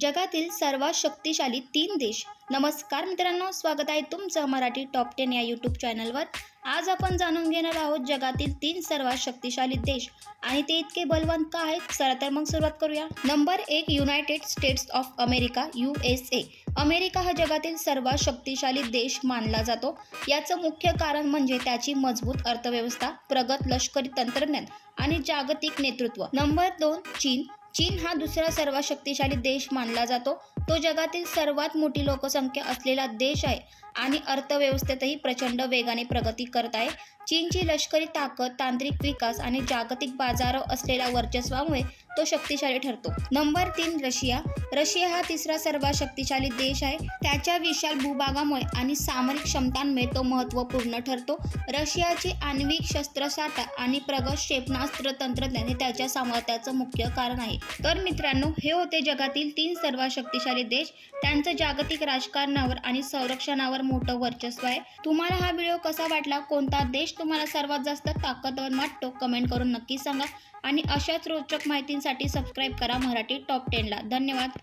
जगातील सर्वात शक्तिशाली तीन देश. नमस्कार मित्रांनो स्वागत आहे तुमचं मराठी टॉप टेन या यूट्यूब चॅनलवर आज आपण जाणून घेणार आहोत जगातील तीन सर्वात शक्तिशाली देश. आणि ते इतके बलवान का आहेत? चला तर मग सुरुवात करूया. नंबर एक United States of America U S A America हा जगातील सर्वात शक्तिशाली देश मानला जातो. याचं मुख्य कारण म्हणजे त्याची मजबूत अर्थव्यवस्था प्रगत लष्करी तंत्रज्ञान आणि जागतिक नेतृत्व. नंबर दोन चीन. चीन हा दुसरा सर्वात शक्तिशाली देश मानला जातो. तो जगातील सर्वात मोठी लोकसंख्या असलेला देश आहे आणि अर्थव्यवस्थेतही प्रचंड वेगाने प्रगती करत आहे. चीनची लष्करी ताकद तांत्रिक विकास आणि जागतिक बाजारावर असलेल्या वर्चस्वामुळे तो शक्तिशाली ठरतो. नंबर तीन रशिया. रशिया हा तिसरा सर्वात शक्तिशाली देश आहे. त्याच्या विशाल भूभागामुळे आणि सामरिक क्षमतांमुळे तो महत्त्वपूर्ण ठरतो. रशियाची आण्विक शस्त्रसाठा आणि प्रगत क्षेपणास्त्र तंत्रज्ञान हे त्याच्या सामर्थ्याचं मुख्य कारण आहे. तर मित्रांनो हे होते जगातील तीन सर्वात शक्तिशाली देश. त्यांचं जागतिक राजकारणावर आणि संरक्षणावर मोठं वर्चस्व आहे. तुम्हाला हा व्हिडिओ कसा वाटला? कोणता देश तुम्हाला सर्वात जास्त ताकदवर वाटतो कमेंट करून नक्की सांगा. आणि अशाच रोचक माहितींसाठी सबस्क्राईब करा मराठी टॉप टेनला. धन्यवाद.